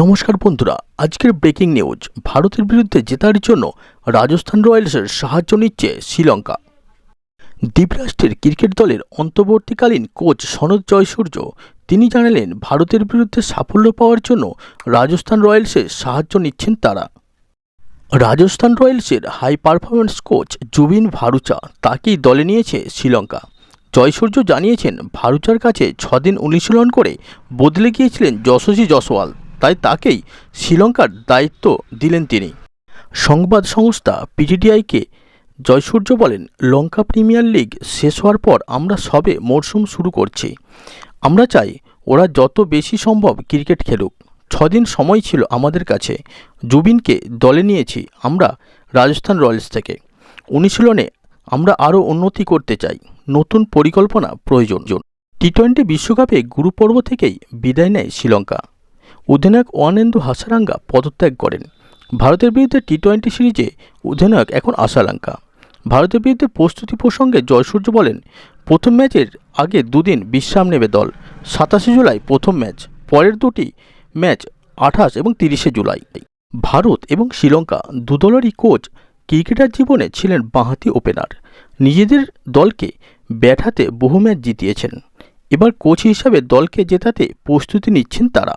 নমস্কার বন্ধুরা, আজকের ব্রেকিং নিউজ ভারতের বিরুদ্ধে জেতার জন্য রাজস্থান রয়্যালসের সাহায্য নিচ্ছে শ্রীলঙ্কা। দ্বীপরাষ্ট্রের ক্রিকেট দলের অন্তর্বর্তীকালীন কোচ সনদ জয়সূর্য, তিনি জানালেন ভারতের বিরুদ্ধে সাফল্য পাওয়ার জন্য রাজস্থান রয়্যালসের সাহায্য নিচ্ছেন তারা। Rajasthan রয়্যালসের high performance coach Zubin Bharucha তাকেই দলে নিয়েছে শ্রীলঙ্কা। জয়সূর্য জানিয়েছেন, ভারুচার কাছে ছদিন অনুশীলন করে বদলে গিয়েছিলেন যশস্বী জসওয়াল তাই তাকেই শ্রীলঙ্কার দায়িত্ব দিলেন তিনি। সংবাদ সংস্থা পিটিডিআইকে জয়সূর্য বলেন, লঙ্কা প্রিমিয়ার লিগ শেষ হওয়ার পর আমরা সবে মরশুম শুরু করছি। আমরা চাই ওরা যত বেশি সম্ভব ক্রিকেট খেলুক। ছদিন সময় ছিল আমাদের কাছে। জুবিনকে দলে নিয়েছি আমরা রাজস্থান রয়্যালস থেকে। অনুশীলনে আমরা আরও উন্নতি করতে চাই। নতুন পরিকল্পনা প্রয়োজন। টি টোয়েন্টি বিশ্বকাপে গ্রুপ পর্ব থেকেই বিদায় নেয় শ্রীলঙ্কা। অধিনায়ক ওয়ানেন্দু হাসারাঙ্গা পদত্যাগ করেন। ভারতের বিরুদ্ধে টি টোয়েন্টি সিরিজে অধিনায়ক এখন আশালঙ্কা ভারতের বিরুদ্ধে প্রস্তুতি প্রসঙ্গে জয়সূর্য বলেন, প্রথম ম্যাচের আগে দুদিন বিশ্রাম নেবে দল। সাতাশে জুলাই প্রথম ম্যাচ, পরের দুটি ম্যাচ আঠাশ এবং তিরিশে জুলাই। ভারত এবং শ্রীলঙ্কা দুদলেরই কোচ ক্রিকেটার জীবনে ছিলেন বাঁহাতি ওপেনার নিজেদের দলকে ব্যাট হাতে বহু ম্যাচ জিতিয়েছেন। এবার কোচ হিসাবে দলকে জেতাতে প্রস্তুতি নিচ্ছেন তারা।